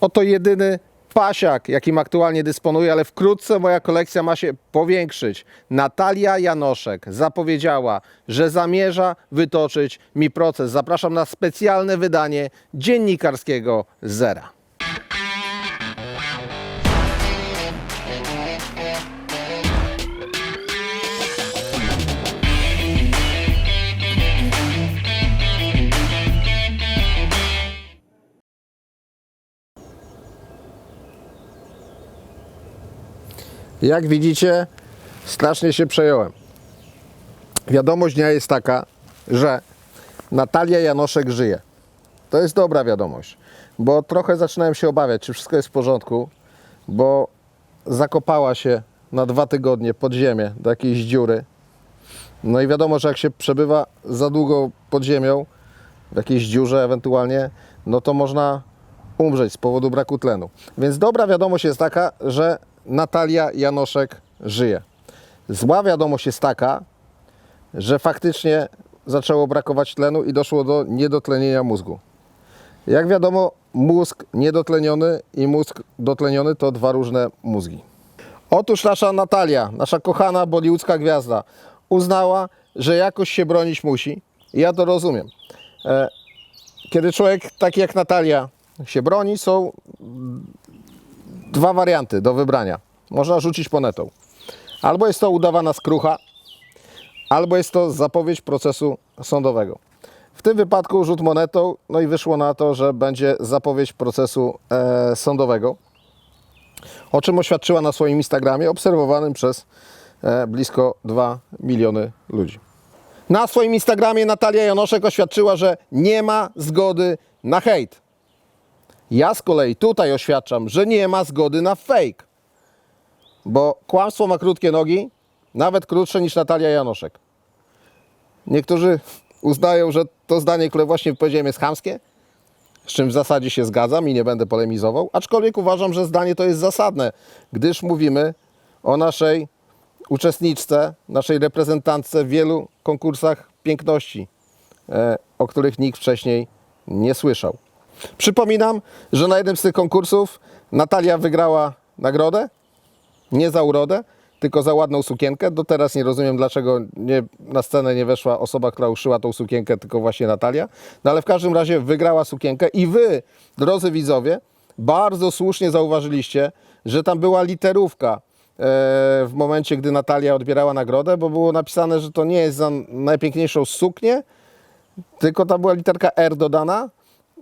Oto jedyny pasiak, jakim aktualnie dysponuję, ale wkrótce moja kolekcja ma się powiększyć. Natalia Janoszek zapowiedziała, że zamierza wytoczyć mi proces. Zapraszam na specjalne wydanie dziennikarskiego Zera. Jak widzicie, strasznie się przejąłem. Wiadomość dnia jest taka, że Natalia Janoszek żyje. To jest dobra wiadomość, bo trochę zaczynałem się obawiać, czy wszystko jest w porządku, bo zakopała się na dwa tygodnie pod ziemię do jakiejś dziury. No i wiadomo, że jak się przebywa za długo pod ziemią, w jakiejś dziurze ewentualnie, no to można umrzeć z powodu braku tlenu. Więc dobra wiadomość jest taka, że Natalia Janoszek żyje. Zła wiadomość jest taka, że faktycznie zaczęło brakować tlenu i doszło do niedotlenienia mózgu. Jak wiadomo, mózg niedotleniony i mózg dotleniony to dwa różne mózgi. Otóż nasza Natalia, nasza kochana bollywoodzka gwiazda, uznała, że jakoś się bronić musi. Ja to rozumiem. E, Kiedy człowiek taki jak Natalia się broni, są dwa warianty do wybrania. Można rzucić monetą. Albo jest to udawana skrucha, albo jest to zapowiedź procesu sądowego. W tym wypadku rzut monetą, no i wyszło na to, że będzie zapowiedź procesu e, sądowego, o czym oświadczyła na swoim Instagramie, obserwowanym przez e, blisko 2 miliony ludzi. Na swoim Instagramie Natalia Janoszek oświadczyła, że nie ma zgody na hejt. Ja z kolei tutaj oświadczam, że nie ma zgody na fake. Bo kłamstwo ma krótkie nogi, nawet krótsze niż Natalia Janoszek. Niektórzy uznają, że to zdanie, które właśnie powiedziałem, jest chamskie, z czym w zasadzie się zgadzam i nie będę polemizował, aczkolwiek uważam, że zdanie to jest zasadne, gdyż mówimy o naszej uczestniczce, naszej reprezentantce w wielu konkursach piękności, e, o których nikt wcześniej nie słyszał. Przypominam, że na jednym z tych konkursów Natalia wygrała nagrodę, nie za urodę, tylko za ładną sukienkę. Do teraz nie rozumiem, dlaczego nie, na scenę nie weszła osoba, która uszyła tą sukienkę, tylko właśnie Natalia. No ale w każdym razie wygrała sukienkę i wy, drodzy widzowie, bardzo słusznie zauważyliście, że tam była literówka e, w momencie, gdy Natalia odbierała nagrodę, bo było napisane, że to nie jest za najpiękniejszą suknię, tylko tam była literka R dodana,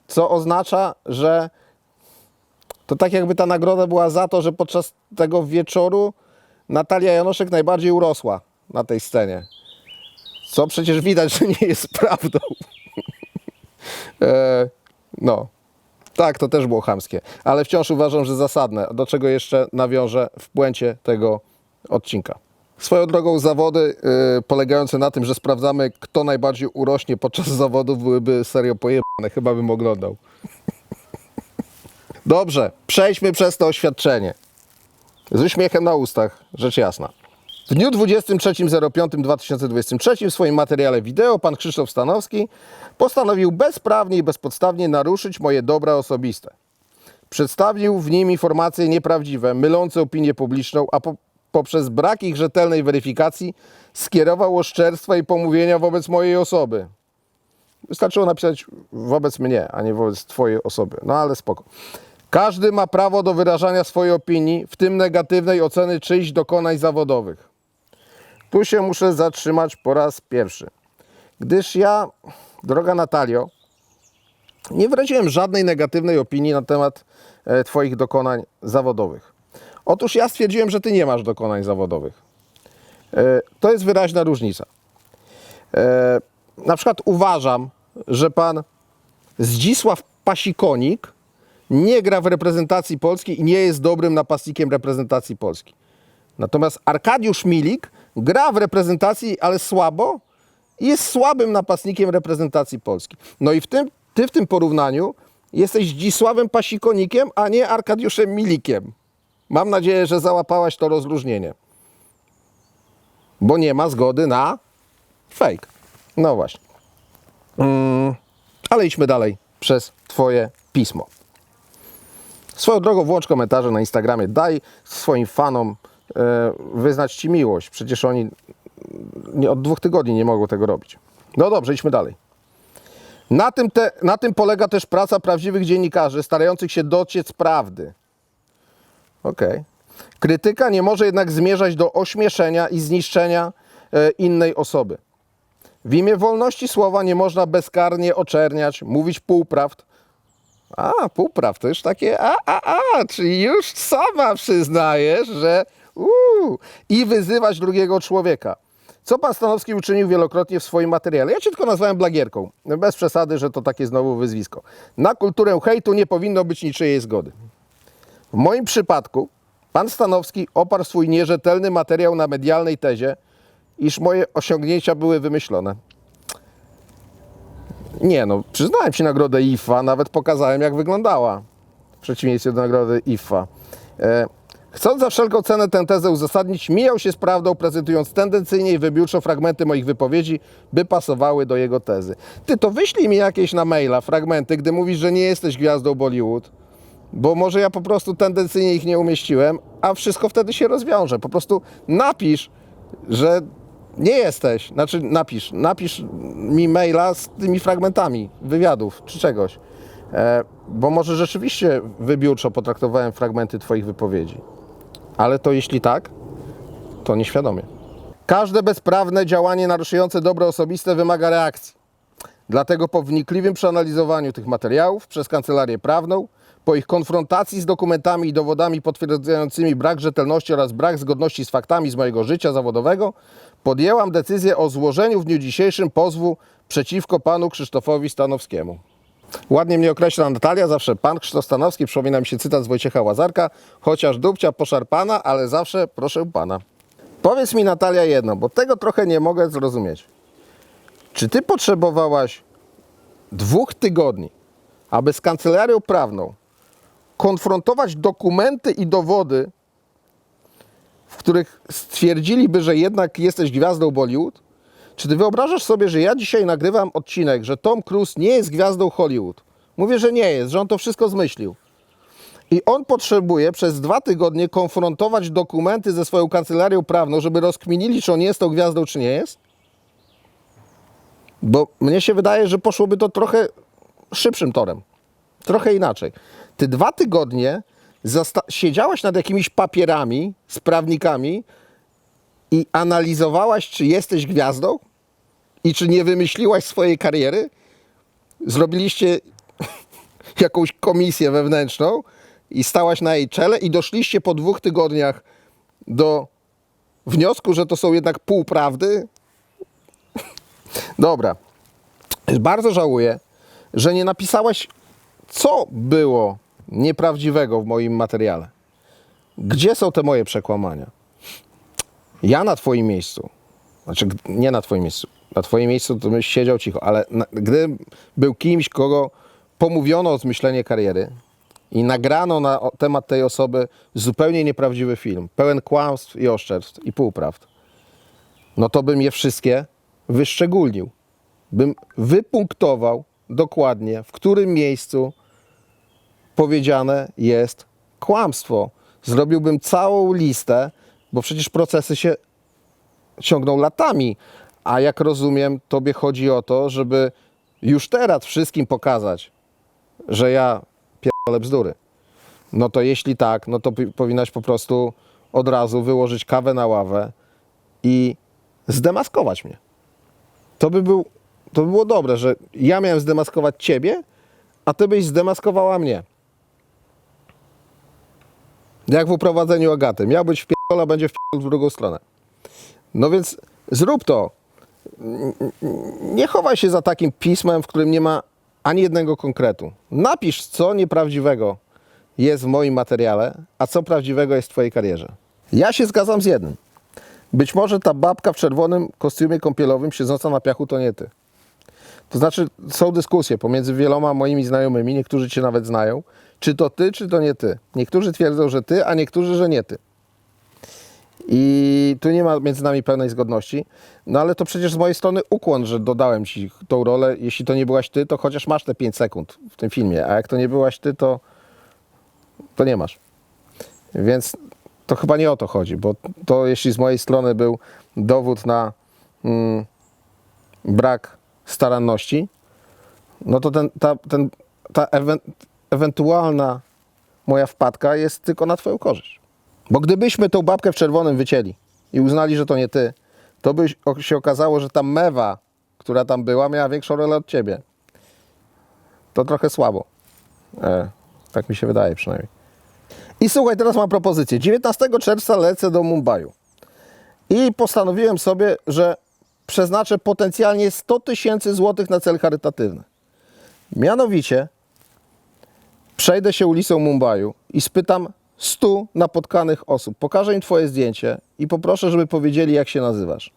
co oznacza, że to tak jakby ta nagroda była za to, że podczas tego wieczoru Natalia Janoszek najbardziej urosła na tej scenie. Co przecież widać, że nie jest prawdą. e, no, tak, to też było chamskie, ale wciąż uważam, że zasadne, do czego jeszcze nawiążę w puencie tego odcinka. Swoją drogą zawody y, polegające na tym, że sprawdzamy, kto najbardziej urośnie podczas zawodów, byłyby serio pojebane. Chyba bym oglądał. Dobrze, przejdźmy przez to oświadczenie. Z uśmiechem na ustach, rzecz jasna. W dniu 23.05.2023 w swoim materiale wideo pan Krzysztof Stanowski postanowił bezprawnie i bezpodstawnie naruszyć moje dobra osobiste. Przedstawił w nim informacje nieprawdziwe, mylące opinię publiczną, a po, poprzez brak ich rzetelnej weryfikacji skierował oszczerstwa i pomówienia wobec mojej osoby. Wystarczyło napisać wobec mnie, a nie wobec Twojej osoby. No ale spoko. Każdy ma prawo do wyrażania swojej opinii, w tym negatywnej oceny czyichś dokonań zawodowych. Tu się muszę zatrzymać po raz pierwszy. Gdyż ja, droga Natalio, nie wyraziłem żadnej negatywnej opinii na temat e, Twoich dokonań zawodowych. Otóż ja stwierdziłem, że Ty nie masz dokonań zawodowych. E, To jest wyraźna różnica. E, Na przykład uważam, że pan Zdzisław Pasikonik nie gra w reprezentacji Polski i nie jest dobrym napastnikiem reprezentacji Polski. Natomiast Arkadiusz Milik gra w reprezentacji, ale słabo i jest słabym napastnikiem reprezentacji Polski. No i w tym, ty w tym porównaniu jesteś Zdzisławem Pasikonikiem, a nie Arkadiuszem Milikiem. Mam nadzieję, że załapałaś to rozróżnienie. Bo nie ma zgody na fake. No właśnie. Mm, ale idźmy dalej przez Twoje pismo. Swoją drogą włącz komentarze na Instagramie, daj swoim fanom e, wyznać Ci miłość. Przecież oni nie, od dwóch tygodni nie mogą tego robić. No dobrze, idźmy dalej. Na tym, te, na tym polega też praca prawdziwych dziennikarzy, starających się dociec prawdy. Okej. Krytyka nie może jednak zmierzać do ośmieszenia i zniszczenia e, innej osoby. W imię wolności słowa nie można bezkarnie oczerniać, mówić półprawd. A, półprawd to już takie, a, a, a, czyli już sama przyznajesz, że uuu, i wyzywać drugiego człowieka. Co pan Stanowski uczynił wielokrotnie w swoim materiale? Ja cię tylko nazwałem blagierką. Bez przesady, że to takie znowu wyzwisko. Na kulturę hejtu nie powinno być niczyjej zgody. W moim przypadku pan Stanowski oparł swój nierzetelny materiał na medialnej tezie, iż moje osiągnięcia były wymyślone. Nie no, przyznałem Ci nagrodę IFA, nawet pokazałem jak wyglądała. W przeciwieństwie do nagrody IFA. E, chcąc za wszelką cenę tę tezę uzasadnić, mijał się z prawdą, prezentując tendencyjnie i wybiórczo fragmenty moich wypowiedzi, by pasowały do jego tezy. Ty to wyślij mi jakieś na maila fragmenty, gdy mówisz, że nie jesteś gwiazdą Bollywood. Bo może ja po prostu tendencyjnie ich nie umieściłem, a wszystko wtedy się rozwiąże. Po prostu napisz, że nie jesteś. Znaczy napisz, napisz mi maila z tymi fragmentami wywiadów czy czegoś. E, bo może rzeczywiście wybiórczo potraktowałem fragmenty Twoich wypowiedzi. Ale to jeśli tak, to nieświadomie. Każde bezprawne działanie naruszające dobro osobiste wymaga reakcji. Dlatego po wnikliwym przeanalizowaniu tych materiałów przez kancelarię prawną, po ich konfrontacji z dokumentami i dowodami potwierdzającymi brak rzetelności oraz brak zgodności z faktami z mojego życia zawodowego, podjęłam decyzję o złożeniu w dniu dzisiejszym pozwu przeciwko panu Krzysztofowi Stanowskiemu. Ładnie mnie określa Natalia, zawsze pan Krzysztof Stanowski, przypomina mi się cytat z Wojciecha Łazarka, chociaż dupcia poszarpana, ale zawsze proszę pana. Powiedz mi Natalia jedno, bo tego trochę nie mogę zrozumieć. Czy ty potrzebowałaś dwóch tygodni, aby z kancelarią prawną konfrontować dokumenty i dowody, w których stwierdziliby, że jednak jesteś gwiazdą Bollywood? Czy ty wyobrażasz sobie, że ja dzisiaj nagrywam odcinek, że Tom Cruise nie jest gwiazdą Hollywood? Mówię, że nie jest, że on to wszystko zmyślił. I on potrzebuje przez dwa tygodnie konfrontować dokumenty ze swoją kancelarią prawną, żeby rozkminili, czy on jest tą gwiazdą, czy nie jest? Bo mnie się wydaje, że poszłoby to trochę szybszym torem. Trochę inaczej. Ty dwa tygodnie siedziałaś nad jakimiś papierami z prawnikami i analizowałaś, czy jesteś gwiazdą i czy nie wymyśliłaś swojej kariery. Zrobiliście jakąś komisję wewnętrzną i stałaś na jej czele i doszliście po dwóch tygodniach do wniosku, że to są jednak półprawdy. Dobra. Bardzo żałuję, że nie napisałaś, co było nieprawdziwego w moim materiale. Gdzie są te moje przekłamania? Ja na Twoim miejscu, znaczy nie na Twoim miejscu, na Twoim miejscu to bym siedział cicho, ale na, gdybym był kimś, kogo pomówiono o zmyślenie kariery i nagrano na temat tej osoby zupełnie nieprawdziwy film, pełen kłamstw i oszczerstw i półprawd, no to bym je wszystkie wyszczególnił. Bym wypunktował dokładnie, w którym miejscu powiedziane jest kłamstwo. Zrobiłbym całą listę, bo przecież procesy się ciągną latami. A jak rozumiem, tobie chodzi o to, żeby już teraz wszystkim pokazać, że ja pierdolę bzdury. No to jeśli tak, no to powinnaś po prostu od razu wyłożyć kawę na ławę i zdemaskować mnie. To by, był, to by było dobre, że ja miałem zdemaskować ciebie, a ty byś zdemaskowała mnie. Jak w uprowadzeniu Agaty. Miał być w pierdol, będzie w pierdol w drugą stronę. No więc zrób to. Nie chowaj się za takim pismem, w którym nie ma ani jednego konkretu. Napisz, co nieprawdziwego jest w moim materiale, a co prawdziwego jest w twojej karierze. Ja się zgadzam z jednym. Być może ta babka w czerwonym kostiumie kąpielowym siedząca na piachu to nie ty. To znaczy, są dyskusje pomiędzy wieloma moimi znajomymi, niektórzy cię nawet znają, czy to ty, czy to nie ty. Niektórzy twierdzą, że ty, a niektórzy, że nie ty. I tu nie ma między nami pełnej zgodności. No ale to przecież z mojej strony ukłon, że dodałem ci tą rolę. Jeśli to nie byłaś ty, to chociaż masz te 5 sekund w tym filmie, a jak to nie byłaś ty, to, to nie masz. Więc to chyba nie o to chodzi, bo to jeśli z mojej strony był dowód na mm, brak staranności, no to ten, ta, ten, ta ewentualna moja wpadka jest tylko na Twoją korzyść. Bo gdybyśmy tą babkę w czerwonym wycięli i uznali, że to nie Ty, to by się okazało, że ta mewa, która tam była, miała większą rolę od Ciebie. To trochę słabo. E, tak mi się wydaje przynajmniej. I słuchaj, teraz mam propozycję. 19 czerwca lecę do Mumbaiu. I postanowiłem sobie, że przeznaczę potencjalnie 100 tysięcy złotych na cel charytatywny. Mianowicie przejdę się ulicą Mumbaiu i spytam 100 napotkanych osób. Pokażę im Twoje zdjęcie i poproszę, żeby powiedzieli, jak się nazywasz.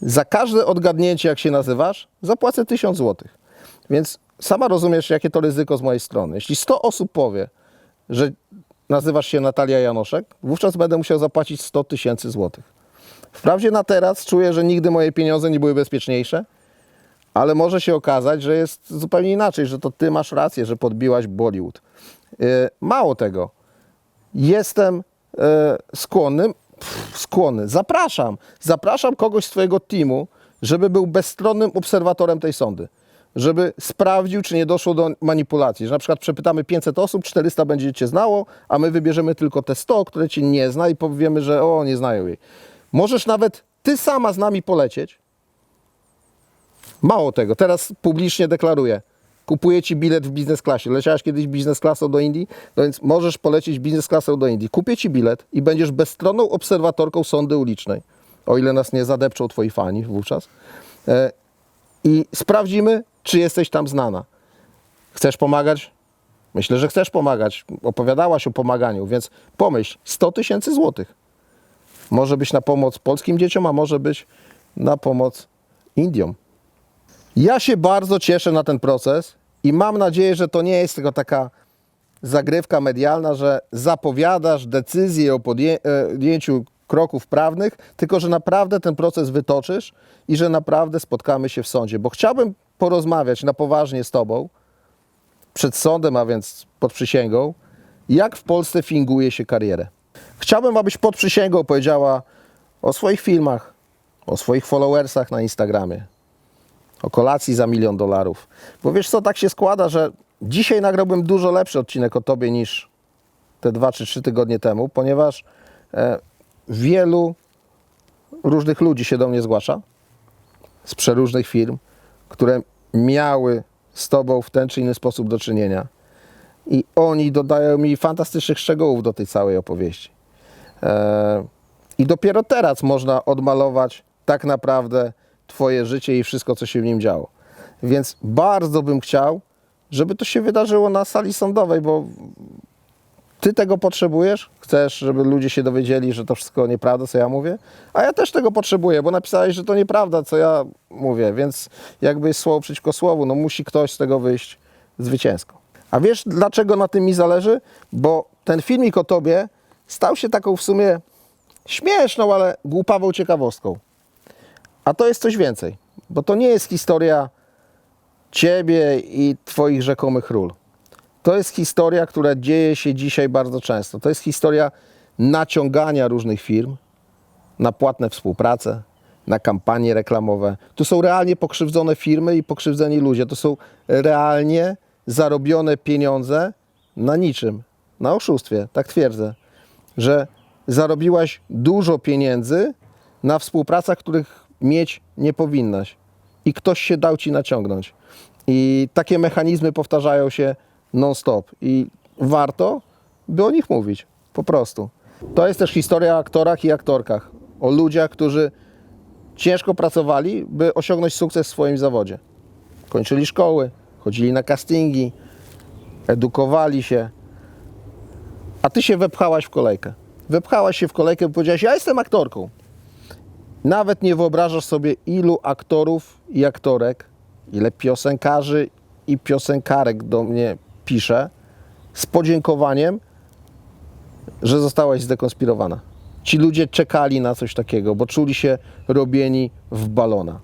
Za każde odgadnięcie, jak się nazywasz, zapłacę 1000 złotych. Więc sama rozumiesz, jakie to ryzyko z mojej strony. Jeśli 100 osób powie, że nazywasz się Natalia Janoszek, wówczas będę musiał zapłacić 100 tysięcy złotych. Wprawdzie na teraz czuję, że nigdy moje pieniądze nie były bezpieczniejsze, ale może się okazać, że jest zupełnie inaczej, że to ty masz rację, że podbiłaś Bollywood. Yy, Mało tego, jestem e, skłonny, skłonny, zapraszam, zapraszam kogoś z twojego teamu, żeby był bezstronnym obserwatorem tej sądy. Żeby sprawdził, czy nie doszło do manipulacji. Że na przykład przepytamy 500 osób, 400 będzie cię znało, a my wybierzemy tylko te 100, które cię nie zna i powiemy, że o, nie znają jej. Możesz nawet ty sama z nami polecieć. Mało tego, teraz publicznie deklaruję. Kupuję ci bilet w biznes klasie. Leciałaś kiedyś biznes klasą do Indii, no więc możesz polecieć biznes klasą do Indii. Kupię ci bilet i będziesz bezstronną obserwatorką sądy ulicznej. O ile nas nie zadepczą twoi fani wówczas. E, I sprawdzimy, czy jesteś tam znana. Chcesz pomagać? Myślę, że chcesz pomagać. Opowiadałaś o pomaganiu, więc pomyśl, 100 tysięcy złotych. Może być na pomoc polskim dzieciom, a może być na pomoc Indiom. Ja się bardzo cieszę na ten proces i mam nadzieję, że to nie jest tylko taka zagrywka medialna, że zapowiadasz decyzję o podjęciu kroków prawnych, tylko że naprawdę ten proces wytoczysz i że naprawdę spotkamy się w sądzie. Bo chciałbym porozmawiać na poważnie z Tobą przed sądem, a więc pod przysięgą, jak w Polsce finguje się karierę. Chciałbym, abyś pod przysięgą powiedziała o swoich filmach, o swoich followersach na Instagramie, o kolacji za milion dolarów. Bo wiesz co, tak się składa, że dzisiaj nagrałbym dużo lepszy odcinek o tobie niż te dwa czy trzy tygodnie temu, ponieważ e, wielu różnych ludzi się do mnie zgłasza z przeróżnych firm, które miały z tobą w ten czy inny sposób do czynienia. I oni dodają mi fantastycznych szczegółów do tej całej opowieści. E, I dopiero teraz można odmalować tak naprawdę Twoje życie i wszystko, co się w nim działo. Więc bardzo bym chciał, żeby to się wydarzyło na sali sądowej, bo Ty tego potrzebujesz, chcesz, żeby ludzie się dowiedzieli, że to wszystko nieprawda, co ja mówię, a ja też tego potrzebuję, bo napisałeś, że to nieprawda, co ja mówię, więc jakby jest słowo przeciwko słowu, no musi ktoś z tego wyjść zwycięsko. A wiesz, dlaczego na tym mi zależy? Bo ten filmik o Tobie stał się taką w sumie śmieszną, ale głupawą ciekawostką. A to jest coś więcej, bo to nie jest historia ciebie i twoich rzekomych ról. To jest historia, która dzieje się dzisiaj bardzo często. To jest historia naciągania różnych firm na płatne współprace, na kampanie reklamowe. Tu są realnie pokrzywdzone firmy i pokrzywdzeni ludzie. To są realnie zarobione pieniądze na niczym, na oszustwie, tak twierdzę, że zarobiłaś dużo pieniędzy na współpracach, których mieć nie powinnaś. I ktoś się dał ci naciągnąć. I takie mechanizmy powtarzają się non-stop. I warto, by o nich mówić. Po prostu. To jest też historia o aktorach i aktorkach. O ludziach, którzy ciężko pracowali, by osiągnąć sukces w swoim zawodzie. Kończyli szkoły, chodzili na castingi, edukowali się. A ty się wepchałaś w kolejkę. Wepchałaś się w kolejkę i powiedziałaś, ja jestem aktorką. Nawet nie wyobrażasz sobie, ilu aktorów i aktorek, ile piosenkarzy i piosenkarek do mnie pisze z podziękowaniem, że zostałaś zdekonspirowana. Ci ludzie czekali na coś takiego, bo czuli się robieni w balona.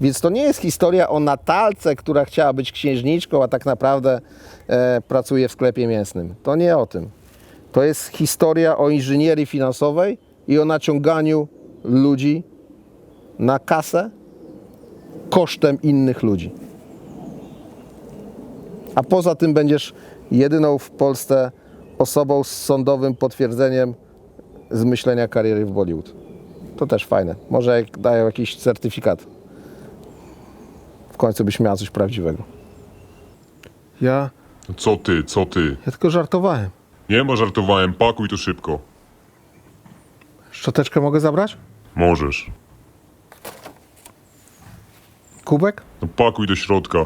Więc to nie jest historia o Natalce, która chciała być księżniczką, a tak naprawdę e, pracuje w sklepie mięsnym. To nie o tym. To jest historia o inżynierii finansowej i o naciąganiu ludzi na kasę kosztem innych ludzi. A poza tym będziesz jedyną w Polsce osobą z sądowym potwierdzeniem zmyślenia kariery w Bollywood. To też fajne. Może jak dają jakiś certyfikat. W końcu byś miała coś prawdziwego. Ja, Co ty, co ty? ja tylko żartowałem. Nie ma żartowałem, pakuj to szybko. Szczoteczkę mogę zabrać? Możesz. Kubek? No pakuj do środka.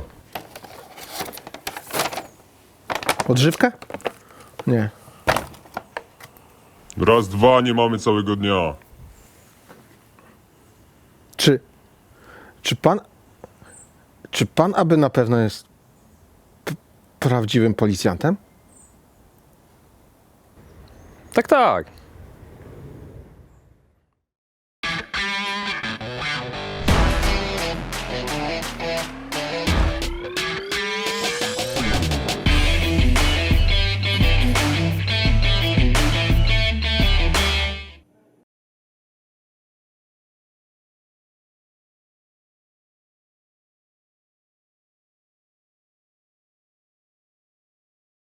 Odżywkę? Nie. Raz, dwa, nie mamy całego dnia. Czy, czy pan, czy pan aby na pewno jest p- prawdziwym policjantem? Tak, tak.